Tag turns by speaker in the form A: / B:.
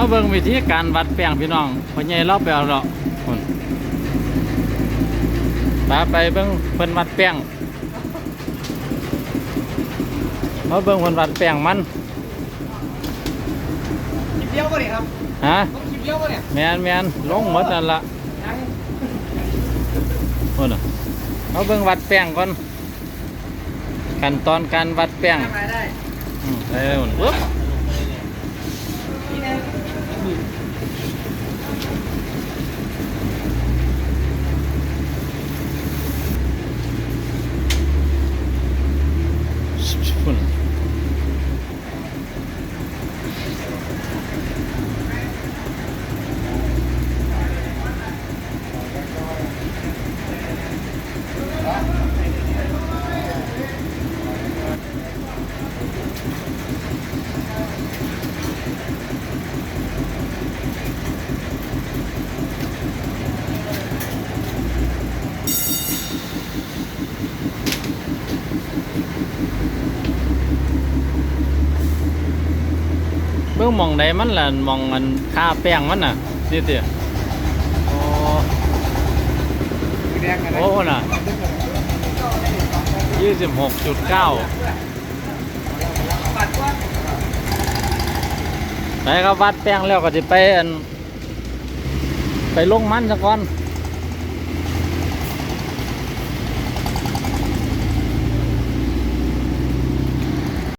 A: มาเบิ่งวิธีการวัดแป้งพี่น้องพ่อใหญ่เราไปเอาแล้วคนพาไปเบิ่งเพิ่นวัดแป้งมาเบิ่งเพิ่นวัดแป้งมัน
B: คลิปเดียวก็เนี่ยครับ
A: ฮะ
B: ต้องคลิปเดียวก็เนี่ย
A: แมนแมนลงหมดนั่นละ
B: ยัง
A: คนน่ะมาเบิ่งวัดแป้งก่อนขั้นตอนการวัดแป้ง
B: ทำอะไรได้
A: อืมเอ้ยมันปุ๊บ พุ่ เบิ่งหมองใดมันล่ะหมองอันค่าแป้งมันน่ะนี่ติโอ้
B: สีแดงกันนะ
A: โอ้น่ะยี่สิบหกจุดเก้า
B: ปัดว่า
A: ไหนครับวัดแป้งแล้วก็จะไปอันไปลงมันซะก่อน
B: ค